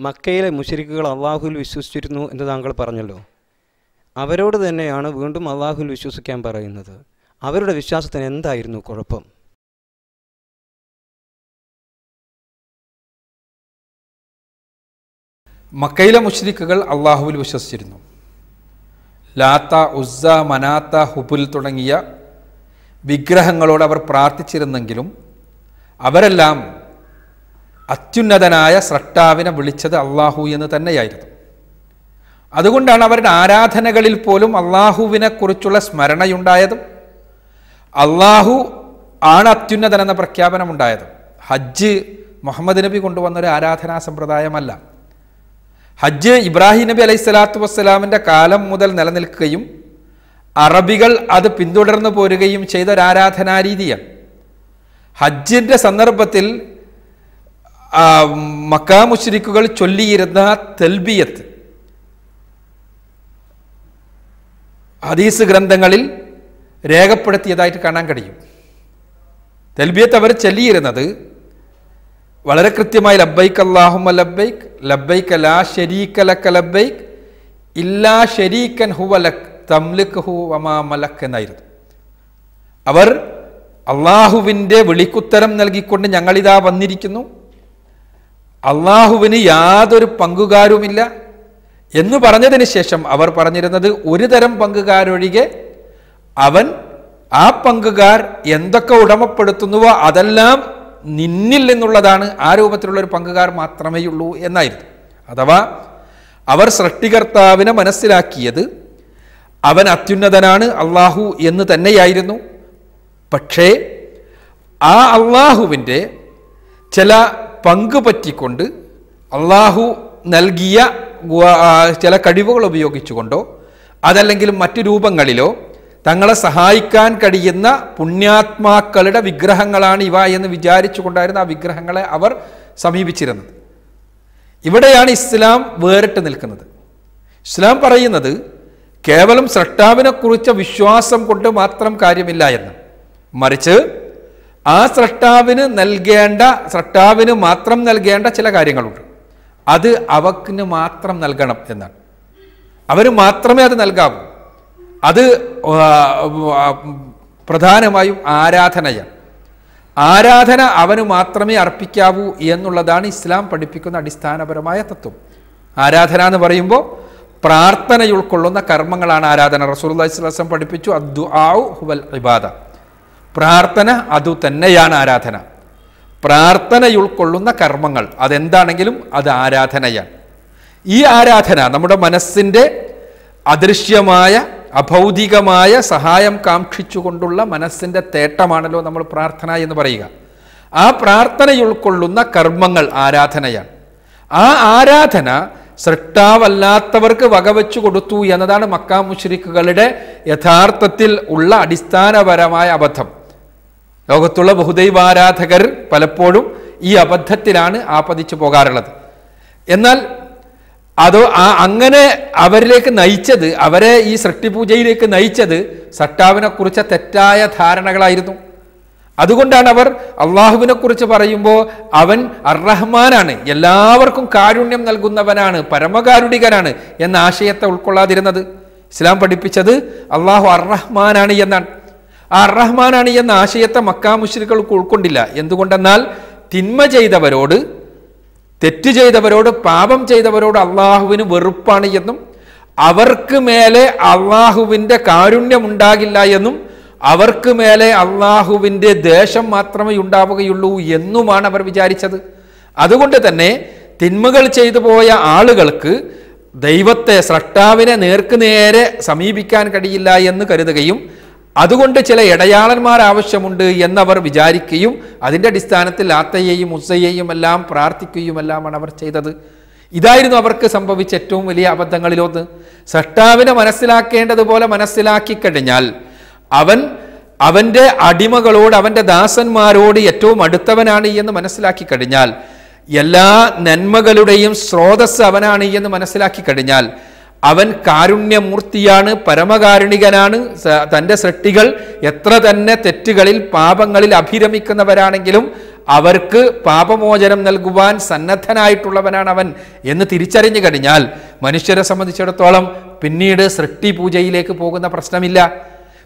മക്കയിലെ മുഷരിക്കുകൾ അള്ളാഹുവിൽ വിശ്വസിച്ചിരുന്നു എന്ന് താങ്കൾ പറഞ്ഞല്ലോ. അവരോട് തന്നെയാണ് വീണ്ടും അള്ളാഹുവിൽ വിശ്വസിക്കാൻ പറയുന്നത്. അവരുടെ വിശ്വാസത്തിന് എന്തായിരുന്നു കുഴപ്പം? മക്കയിലെ മുഷരിക്കുകൾ അള്ളാഹുവിൽ വിശ്വസിച്ചിരുന്നു. ലാത്ത ഉസ്സ മനാത്ത ഹുബുൽ തുടങ്ങിയ വിഗ്രഹങ്ങളോട് അവർ പ്രാർത്ഥിച്ചിരുന്നെങ്കിലും അവരെല്ലാം അത്യുന്നതനായ സ്രഷ്ടാവിനെ വിളിച്ചത് അള്ളാഹു എന്ന് തന്നെയായിരുന്നു. അതുകൊണ്ടാണ് അവരുടെ ആരാധനകളിൽ പോലും അള്ളാഹുവിനെക്കുറിച്ചുള്ള സ്മരണയുണ്ടായതും അള്ളാഹു ആണ് അത്യുന്നതൻ എന്ന പ്രഖ്യാപനമുണ്ടായതും. ഹജ്ജ് മുഹമ്മദ് നബി കൊണ്ടുവന്നൊരു ആരാധനാ സമ്പ്രദായമല്ല. ഹജ്ജ് ഇബ്രാഹിം നബി അലൈഹി സ്വലാത്തു വസ്സലാമിന്റെ കാലം മുതൽ നിലനിൽക്കുകയും അറബികൾ അത് പിന്തുടർന്നു പോരുകയും ചെയ്ത ഒരു ആരാധനാ രീതിയാണ്. ഹജ്ജിന്റെ സന്ദർഭത്തിൽ ആ, മക്കാ മുശ്രിക്കുകൾ ചൊല്ലിയിരുന്ന തെൽബിയത്ത്. ഹദീസ് ഗ്രന്ഥങ്ങളിൽ രേഖപ്പെടുത്തിയതായിട്ട് കാണാൻ കഴിയും. തെൽബിയത്ത് അവർ ചൊല്ലിയിരുന്നത് വളരെ കൃത്യമായി ലബ്ബൈക്ക് അള്ളാഹുമ ലബ്ബൈക്ക് ലബ്ബൈക്ക് ലാ ഷരീക്ക ലക്ക ലബ്ബൈക്ക് ഇല്ലാ ഷരീക്കൻ ഹുവ ലക് തംലിക് ഹു വമാ മലക് എന്നായിരുന്നു. അവർ അള്ളാഹുവിന്റെ വിളിക്കുത്തരം നൽകിക്കൊണ്ട് ഞങ്ങളിതാ വന്നിരിക്കുന്നു. അള്ളാഹുവിന് യാതൊരു പങ്കുകാരുമില്ല. എന്ന് പറഞ്ഞതിന് ശേഷം അവർ പറഞ്ഞിരുന്നത് ഒരു തരം പങ്കുകാരൊഴികെ അവൻ ആ പങ്കുകാർ എന്തൊക്കെ ഉടമപ്പെടുത്തുന്നുവോ അതെല്ലാം നിന്നിൽ നിന്നുള്ളതാണ്. ആ രൂപത്തിലുള്ള ഒരു പങ്കുകാർ മാത്രമേ ഉള്ളൂ എന്നായിരുന്നു. അഥവാ അവർ സൃഷ്ടികർത്താവിനെ മനസ്സിലാക്കിയത് അവൻ അത്യുന്നതനാണ് അള്ളാഹു എന്ന് തന്നെയായിരുന്നു. പക്ഷേ ആ അള്ളാഹുവിന്റെ ചില പങ്ക് പറ്റിക്കൊണ്ട് അള്ളാഹു നൽകിയ ചില കഴിവുകൾ ഉപയോഗിച്ചുകൊണ്ടോ അതല്ലെങ്കിൽ മറ്റു രൂപങ്ങളിലോ തങ്ങളെ സഹായിക്കാൻ കഴിയുന്ന പുണ്യാത്മാക്കളുടെ വിഗ്രഹങ്ങളാണ് ഇവ എന്ന് വിചാരിച്ചുകൊണ്ടായിരുന്നു ആ വിഗ്രഹങ്ങളെ അവർ സമീപിച്ചിരുന്നത്. ഇവിടെയാണ് ഇസ്ലാം വേറിട്ട് നിൽക്കുന്നത്. ഇസ്ലാം പറയുന്നത് കേവലം സ്രഷ്ടാവിനെ കുറിച്ച വിശ്വാസം കൊണ്ട് മാത്രം കാര്യമില്ല എന്ന്. മറിച്ച് ആ സ്രഷ്ടാവിന് നൽകേണ്ട സ്രഷ്ടാവിന് മാത്രം നൽകേണ്ട ചില കാര്യങ്ങളുണ്ട്. അത് അവക്കിന് മാത്രം നൽകണം എന്നാണ്. അവന് മാത്രമേ അത് നൽകാവൂ. അത് പ്രധാനമായും ആരാധനയാണ്. ആരാധന അവന് മാത്രമേ അർപ്പിക്കാവൂ എന്നുള്ളതാണ് ഇസ്ലാം പഠിപ്പിക്കുന്ന അടിസ്ഥാനപരമായ തത്വം. ആരാധന എന്ന് പറയുമ്പോൾ പ്രാർത്ഥന ഉൾക്കൊള്ളുന്ന കർമ്മങ്ങളാണ് ആരാധന. റസൂൽ സ്വലം പഠിപ്പിച്ചു അദ്ദു ആവു ഹുവൽ ഇബാദ. പ്രാർത്ഥന അതു തന്നെയാണ് ആരാധന. പ്രാർത്ഥനയുൾക്കൊള്ളുന്ന കർമ്മങ്ങൾ അതെന്താണെങ്കിലും അത് ആരാധനയാണ്. ഈ ആരാധന നമ്മുടെ മനസ്സിന്റെ അദൃശ്യമായ അഭൗതികമായ സഹായം കാക്ഷിച്ചുകൊണ്ടുള്ള മനസ്സിന്റെ തേട്ടമാണല്ലോ നമ്മൾ പ്രാർത്ഥന എന്ന് പറയുക. ആ പ്രാർത്ഥനയുൾക്കൊള്ളുന്ന കർമ്മങ്ങൾ ആരാധനയാണ്. ആ ആരാധന സൃഷ്ടാവല്ലാത്തവർക്ക് വകവെച്ചു കൊടുത്തു എന്നതാണ് മക്കാ മുഷ്രിഖുകളുടെ യഥാർത്ഥത്തിൽ ഉള്ള അടിസ്ഥാനപരമായ അബദ്ധം. ലോകത്തുള്ള ബഹുദൈവാരാധകർ പലപ്പോഴും ഈ അബദ്ധത്തിലാണ് ആപതിച്ചു പോകാറുള്ളത്. എന്നാൽ അതോ ആ അങ്ങനെ അവരിലേക്ക് നയിച്ചത് അവരെ ഈ സൃഷ്ടിപൂജയിലേക്ക് നയിച്ചത് സട്ടാവിനെക്കുറിച്ച തെറ്റായ ധാരണകളായിരുന്നു. അതുകൊണ്ടാണ് അവർ അള്ളാഹുവിനെ കുറിച്ച് പറയുമ്പോൾ അവൻ അർറഹ്മാനാണ് എല്ലാവർക്കും കാരുണ്യം നൽകുന്നവനാണ് പരമകാരുണികനാണ് എന്ന ആശയത്തെ ഉൾക്കൊള്ളാതിരുന്നത്. ഇസ്ലാം പഠിപ്പിച്ചത് അള്ളാഹു അർറഹ്മാനാണ് എന്നാണ്. ആ അർറഹ്മാനാണ് എന്ന ആശയത്തെ മക്കാ മുശ്രികൾക്ക് ഉൾക്കൊണ്ടില്ല എന്തുകൊണ്ടെന്നാൽ തിന്മ ചെയ്തവരോട് തെറ്റ് ചെയ്തവരോട് പാപം ചെയ്തവരോട് അള്ളാഹുവിന് വെറുപ്പാണ് എന്നും അവർക്ക് മേലെ അള്ളാഹുവിന്റെ കാരുണ്യമുണ്ടാകില്ല എന്നും അവർക്ക് മേലെ അള്ളാഹുവിന്റെ ദേഷം മാത്രമേ ഉണ്ടാവുകയുള്ളൂ എന്നുമാണ് അവർ വിചാരിച്ചത്. അതുകൊണ്ട് തന്നെ തിന്മകൾ ചെയ്തു പോയ ആളുകൾക്ക് ദൈവത്തെ സ്രഷ്ടാവിനെ നേർക്കുനേരെ സമീപിക്കാൻ കഴിയില്ല എന്ന് കരുതുകയും അതുകൊണ്ട് ചില ഇടയാളന്മാർ ആവശ്യമുണ്ട് എന്നവർ വിചാരിക്കുകയും അതിന്റെ അടിസ്ഥാനത്തിൽ ആത്തയെയും ഉസ്സയെയും എല്ലാം പ്രാർത്ഥിക്കുകയുമെല്ലാമാണ് അവർ ചെയ്തത്. ഇതായിരുന്നു അവർക്ക് സംഭവിച്ച ഏറ്റവും വലിയ അബദ്ധങ്ങളിലൊന്ന്. സട്ടാവിനെ മനസ്സിലാക്കേണ്ടതുപോലെ മനസ്സിലാക്കി കഴിഞ്ഞാൽ അവൻ അവന്റെ അടിമകളോട് അവന്റെ ദാസന്മാരോട് ഏറ്റവും അടുത്തവനാണ് എന്ന് മനസ്സിലാക്കി കഴിഞ്ഞാൽ എല്ലാ നന്മകളുടെയും സ്രോതസ് അവനാണ് എന്ന് മനസ്സിലാക്കി കഴിഞ്ഞാൽ അവൻ കാരുണ്യമൂർത്തിയാണ് പരമകാരുണികനാണ്. തന്റെ സൃഷ്ടികൾ എത്ര തന്നെ തെറ്റുകളിൽ പാപങ്ങളിൽ അഭിരമിക്കുന്നവരാണെങ്കിലും അവർക്ക് പാപമോചനം നൽകുവാൻ സന്നദ്ധനായിട്ടുള്ളവനാണ് അവൻ എന്ന് തിരിച്ചറിഞ്ഞു കഴിഞ്ഞാൽ മനുഷ്യരെ സംബന്ധിച്ചിടത്തോളം പിന്നീട് സൃഷ്ടി പൂജയിലേക്ക് പോകുന്ന പ്രശ്നമില്ല.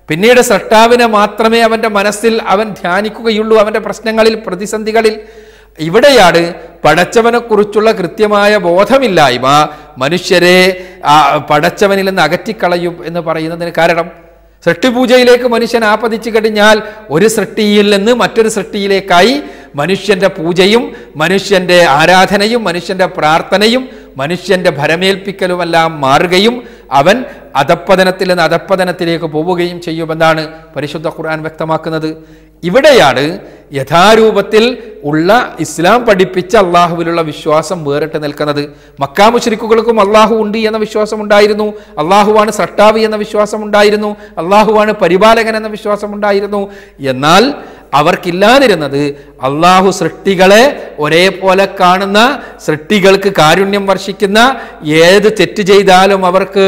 പിന്നീട് സൃഷ്ടാവിനെ മാത്രമേ അവന്റെ മനസ്സിൽ അവൻ ധ്യാനിക്കുകയുള്ളൂ അവന്റെ പ്രശ്നങ്ങളിൽ പ്രതിസന്ധികളിൽ. ഇവിടെയാണ് പടച്ചവനെക്കുറിച്ചുള്ള കൃത്യമായ ബോധമില്ലായ്മ. മനുഷ്യരെ പടച്ചവനിൽ നിന്ന് അകറ്റിക്കളയും എന്ന് പറയുന്നതിന് കാരണം സൃഷ്ടിപൂജയിലേക്ക് മനുഷ്യൻ ആപതിച്ചു കഴിഞ്ഞാൽ ഒരു സൃഷ്ടിയിൽ നിന്ന് മറ്റൊരു സൃഷ്ടിയിലേക്കായി മനുഷ്യന്റെ പൂജയും മനുഷ്യന്റെ ആരാധനയും മനുഷ്യന്റെ പ്രാർത്ഥനയും മനുഷ്യന്റെ ഭരമേൽപ്പിക്കലുമെല്ലാം മാറുകയും അവൻ അധപ്പതനത്തിൽ നിന്ന് അധപ്പതനത്തിലേക്ക് പോവുകയും ചെയ്യുമെന്നാണ് പരിശുദ്ധ ഖുർആൻ വ്യക്തമാക്കുന്നത്. ഇവിടെയാണ് യഥാരൂപത്തിൽ ഉള്ള ഇസ്ലാം പഠിപ്പിച്ച അള്ളാഹുവിലുള്ള വിശ്വാസം വേറിട്ട് നിൽക്കുന്നത്. മക്കാമുശ്രിക്കുകൾക്കും അള്ളാഹു ഉണ്ട് എന്ന വിശ്വാസം ഉണ്ടായിരുന്നു അള്ളാഹുവാണ് സട്ടാവി എന്ന വിശ്വാസം ഉണ്ടായിരുന്നു അള്ളാഹുവാണ് പരിപാലകൻ എന്ന വിശ്വാസം ഉണ്ടായിരുന്നു എന്നാൽ അവർക്കില്ലാതിരുന്നത് അള്ളാഹു സൃഷ്ടികളെ ഒരേപോലെ കാണുന്ന സൃഷ്ടികൾക്ക് കാരുണ്യം വർഷിക്കുന്ന ഏത് തെറ്റ് ചെയ്താലും അവർക്ക്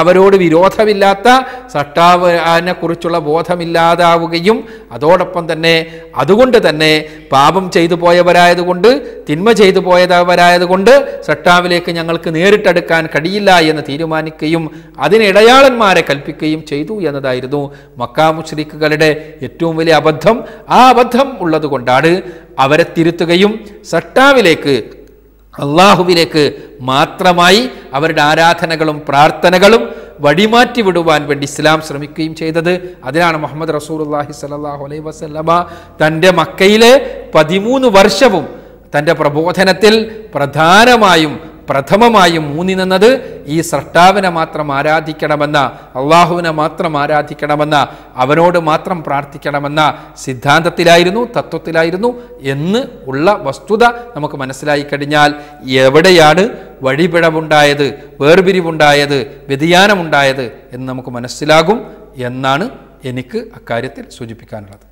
അവരോട് വിരോധമില്ലാത്ത സട്ടാവിനെ കുറിച്ചുള്ള ബോധമില്ലാതാവുകയും അതോടൊപ്പം തന്നെ അതുകൊണ്ട് തന്നെ പാപം ചെയ്തു പോയവരായതുകൊണ്ട് തിന്മ ചെയ്തു പോയവരായതുകൊണ്ട് സട്ടാവിലേക്ക് ഞങ്ങൾക്ക് നേരിട്ടെടുക്കാൻ കഴിയില്ല എന്ന് തീരുമാനിക്കുകയും അതിന് ഇടയാളന്മാരെ കൽപ്പിക്കുകയും ചെയ്തു എന്നതായിരുന്നു മക്കാമുശ്രീക്കുകളുടെ ഏറ്റവും വലിയ അബദ്ധം. ആ അബദ്ധം ഉള്ളതുകൊണ്ടാണ് അവരെ തിരുത്തുകയും സട്ടാവിലേക്ക് അള്ളാഹുവിലേക്ക് മാത്രമായി അവരുടെ ആരാധനകളും പ്രാർത്ഥനകളും വഴിമാറ്റി വിടുവാൻ വേണ്ടി ഇസ്ലാം ശ്രമിക്കുകയും ചെയ്തത്. അതിനാണ് മുഹമ്മദ് റസൂലുള്ളാഹി സ്വല്ലല്ലാഹു അലൈഹി വസല്ലമ തന്റെ മക്കയിലെ പതിമൂന്ന് വർഷവും തന്റെ പ്രബോധനത്തിൽ പ്രധാനമായും പ്രഥമമായും മൂന്നി നിന്നത് ഈ സൃഷ്ടാവിനെ മാത്രം ആരാധിക്കണമെന്ന അള്ളാഹുവിനെ മാത്രം ആരാധിക്കണമെന്ന അവനോട് മാത്രം പ്രാർത്ഥിക്കണമെന്ന സിദ്ധാന്തത്തിലായിരുന്നു തത്വത്തിലായിരുന്നു എന്ന് ഉള്ള വസ്തുത നമുക്ക് മനസ്സിലായി കഴിഞ്ഞാൽ എവിടെയാണ് വഴിപിഴവുണ്ടായത് വേർപിരിവുണ്ടായത് വ്യതിയാനമുണ്ടായത് എന്ന് നമുക്ക് മനസ്സിലാകും എന്നാണ് എനിക്ക് അക്കാര്യത്തിൽ സൂചിപ്പിക്കാനുള്ളത്.